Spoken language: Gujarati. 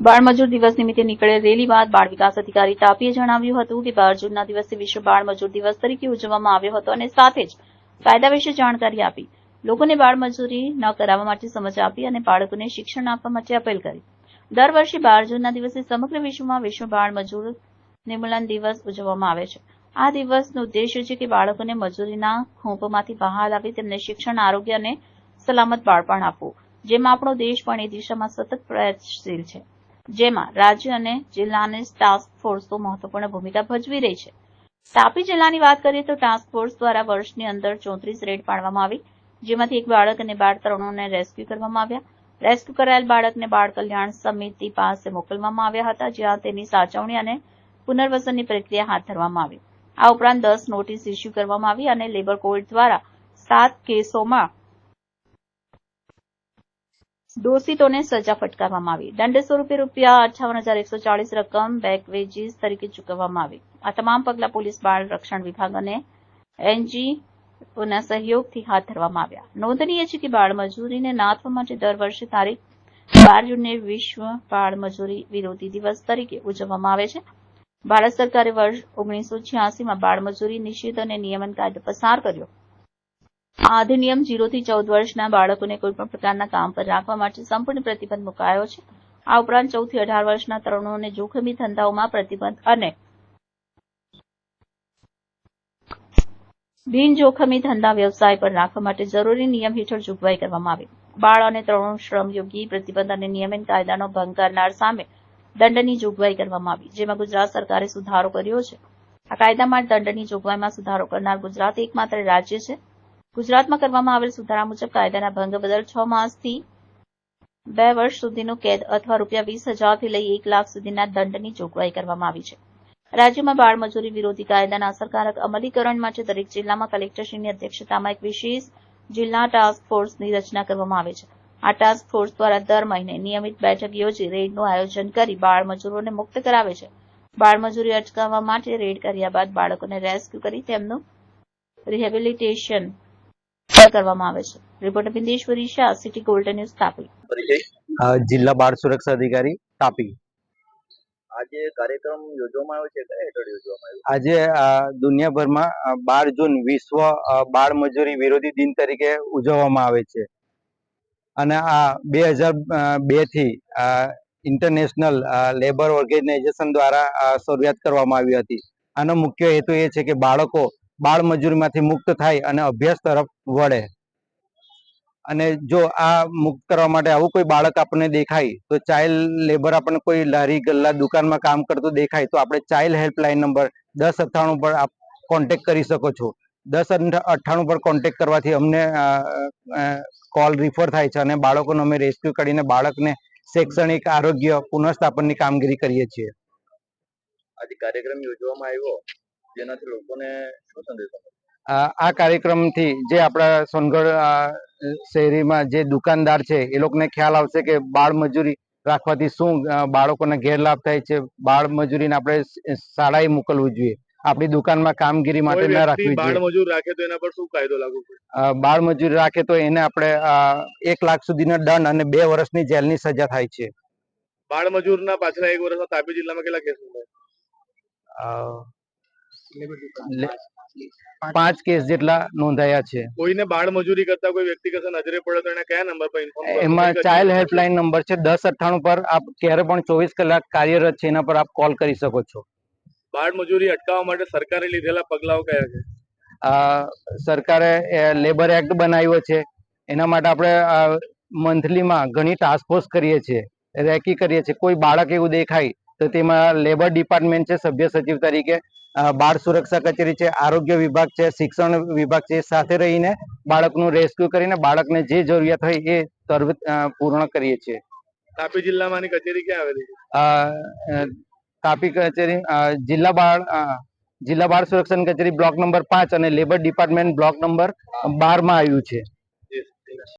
બાળ મજૂર દિવસ નિમિત્તે નીકળેલ રેલી બાદ બાળ વિકાસ અધિકારી તાપીએ જણાવ્યું હતું કે બાર જૂનના દિવસે વિશ્વ બાળ મજૂર દિવસ તરીકે ઉજવવામાં આવ્યો હતો અને સાથે જ કાયદા વિશે જાણકારી આપી. લોકોને બાળ મજૂરી ન કરાવવા માટે સમજ આપી અને બાળકોને શિક્ષણ આપવા માટે અપીલ કરી. દર વર્ષે બાર જૂનના દિવસે સમગ્ર વિશ્વમાં વિશ્વ બાળ મજૂર નિર્મૂલન દિવસ ઉજવવામાં આવે છે. આ દિવસનો ઉદ્દેશ્ય છે કે બાળકોને મજૂરીના ખૂંપમાંથી બહાર લાવી તેમને શિક્ષણ, આરોગ્ય અને સલામત બાળપણ આપવું. જેમાં આપણો દેશ પણ એ દિશામાં સતત પ્રયત્નશીલ છે. જેમાં રાજ્ય અને જિલ્લાની ટાસ્ક ફોર્સો મહત્વપૂર્ણ ભૂમિકા ભજવી રહી છે. તાપી જિલ્લાની વાત કરીએ તો ટાસ્ક ફોર્સ દ્વારા વર્ષની અંદર ચોત્રીસ રેડ પાડવામાં આવી, જેમાંથી એક બાળક અને બાળ તરુણોને રેસ્ક્યુ કરવામાં આવ્યા. રેસ્ક્યુ કરાયેલ બાળકને બાળ કલ્યાણ સમિતિ પાસે મોકલવામાં આવ્યા હતા, જ્યાં તેની સાચવણી અને પુનર્વસનની પ્રક્રિયા હાથ ધરવામાં આવી. આ ઉપરાંત દસ નોટિસ ઇસ્યુ કરવામાં આવી અને લેબર કોર્ટ દ્વારા સાત કેસોમાં દોષિતોને સજા ફટકારવામાં આવી. દંડ સ્વરૂપે રૂપિયા અઠાવન હજાર એકસો ચાલીસ રકમ, બેક વેજીસ તરીકે ચૂકવવામાં આવી. આ તમામ પગલાં પોલીસ બાળ રક્ષણ વિભાગ અને એનજીઓના સહયોગથી હાથ ધરવામાં આવ્યા. નોંધનીય છે કે બાળ મજૂરીને નાથવા માટે દર વર્ષે તારીખ બાર જૂનને વિશ્વ બાળ મજૂરી વિરોધી દિવસ તરીકે ઉજવવામાં આવે છે. ભારત સરકારે વર્ષ ઓગણીસો છ્યાસીમાં બાળ મજૂરી નિષેધ અને નિયમન કાયદો પસાર કર્યો. આ અધિનિયમ જીરો થી ચૌદ વર્ષના બાળકોને કોઈપણ પ્રકારના કામ પર રાખવા માટે સંપૂર્ણ પ્રતિબંધ મુકાયો છે. આ ઉપરાંત ચૌદથી અઢાર વર્ષના તરુણોને જોખમી ધંધાઓમાં પ્રતિબંધ અને બિન જોખમી ધંધા વ્યવસાય પર રાખવા માટે જરૂરી નિયમ હેઠળ જોગવાઈ કરવામાં આવી. બાળ અને તરુણ શ્રમયોગી પ્રતિબંધ અને નિયમન કાયદાનો ભંગ કરનાર સામે દંડની જોગવાઈ કરવામાં આવી, જેમાં ગુજરાત સરકારે સુધારો કર્યો છે. આ કાયદામાં દંડની જોગવાઈમાં સુધારો કરનાર ગુજરાત એકમાત્ર રાજ્ય છે. ગુજરાતમાં કરવામાં આવેલ સુધારા મુજબ કાયદાના ભંગ બદલ છ માસથી બે વર્ષ સુધીનું કેદ અથવા રૂપિયા વીસ હજારથી લઈ એક લાખ સુધીના દંડની જોગવાઈ કરવામાં આવી છે. રાજ્યમાં બાળ વિરોધી કાયદાના અસરકારક અમલીકરણ માટે દરેક જિલ્લામાં કલેક્ટરશ્રીની અધ્યક્ષતામાં એક વિશેષ જિલ્લા ટાસ્ક ફોર્સની રચના કરવામાં આવે છે. આ ટાસ્ક ફોર્સ દ્વારા દર મહિને નિયમિત બેઠક યોજી રેડનું આયોજન કરી બાળ મજૂરોને મુક્ત કરાવે છે. બાળ મજૂરી અટકાવવા માટે રેડ કર્યા બાદ બાળકોને રેસ્ક્યુ કરી તેમનું રિહેબિલિટેશન કરવામાં આવે છે. Reporter Bindeshwari Shah city golden news Tapi જિલ્લા બાળ સુરક્ષા અધિકારી તાપી આજે કાર્યક્રમ યોજવામાં આવ્યો છે કયા હેઠળ યોજવામાં આવ્યો? આજે દુનિયાભરમાં બાર જૂન વિશ્વ બાળ મજૂરી વિરોધી દિન તરીકે ઉજવવામાં આવે છે. અને આ બે હજાર બેથી ઇન્ટરનેશનલ લેબર ઓર્ગેનાઇઝેશન દ્વારા શરૂઆત કરવામાં આવી હતી. આનો મુખ્ય હેતુ એ છે કે બાળકો બાળ મજૂરીમાંથી મુક્ત થાય અને અભ્યાસ તરફ વળે. અને જો આ મુક્ત કરવા માટે આવું કોઈ બાળક આપણને દેખાય, તો ચાઇલ્ડ લેબર આપણને કોઈ લારી ગલ્લા દુકાનમાં કામ કરતું દેખાય, તો આપણે ચાઇલ્ડ હેલ્પલાઇન નંબર દસ અઠ્ઠાણું પર આપ કોન્ટેક્ટ કરી શકો છો. દસ અઠ્ઠાણું પર કોન્ટેક્ટ કરવાથી અમને કોલ રિફર થાય છે અને બાળકોનો અમે રેસ્ક્યુ કરીને બાળકને શૈક્ષણિક આરોગ્ય પુનઃસ્થાપનની કામગીરી કરીએ છીએ. આજે કાર્યક્રમ યોજવામાં આવ્યો. જેનાથી લોકોને શું સંદેશો આ કાર્યક્રમથી જે આપણા સોનગઢ શહેરીમાં જે દુકાનદાર છે એ લોકોને ખ્યાલ આવશે કે બાળ મજૂરી રાખવાથી શું બાળકોને ગેરલાભ થાય છે. બાળ મજૂરીને આપણે શાળાએ મોકલવું જોઈએ. આપણી દુકાનમાં કામગીરી માટે ના રાખવી બાળ મજૂર રાખે તો એના પર શું કાયદો લાગુ પડે? બાળ મજૂરી રાખે તો એને આપણે એક લાખ સુધીનો દંડ અને બે વર્ષની જેલની સજા થાય છે. બાળ મજૂરના પાછલા એક વર્ષમાં તાપી જિલ્લામાં કેટલા કેસ નોંધાયા? પાંચ કેસ. જેટલા નોંધાયા છે. કોઈને બાળ મજૂરી કરતા કોઈ વ્યક્તિ કસે નજરે પડે તો એને કયા નંબર પર ઇન્ફોર્મ એમાં ચાઇલ્ડ હેલ્પલાઇન નંબર. છે દસ અઠ્ઠાણું પર આપ ક્યારે પણ ચોવીસ કલાક કાર્યરત છે એના પર આપ કોલ કરી શકો છો. બાળ મજૂરી અટકાવવા માટે સરકારે લીધેલા પગલાઓ કયા છે? સરકારે લેબર એક્ટ બનાવ્યો છે. એના માટે આપણે મંથલીમાં ઘણી ટાસ્ક ફોર્સ કરીએ છીએ. રેકી કરીએ છીએ. કોઈ બાળક એવું દેખાય તો તેમાં લેબર ડિપાર્ટમેન્ટ છે સભ્ય સચિવ તરીકે. બાળ સુરક્ષા કચેરી છે આરોગ્ય વિભાગ છે શિક્ષણ વિભાગ છે સાથે રહીને બાળકનું રેસ્ક્યુ કરીને બાળકને જે જરૂરિયાત હોય એ તરત પૂર્ણ કરીએ છીએ. તાપી જિલ્લામાંની કચેરી ક્યાં આવેલી છે? તાપી કચેરી જિલ્લા બાળ જિલ્લા બાળ સુરક્ષા કચેરી બ્લોક નંબર પાંચ અને લેબર ડિપાર્ટમેન્ટ બ્લોક નંબર બારમાં આવ્યું છે.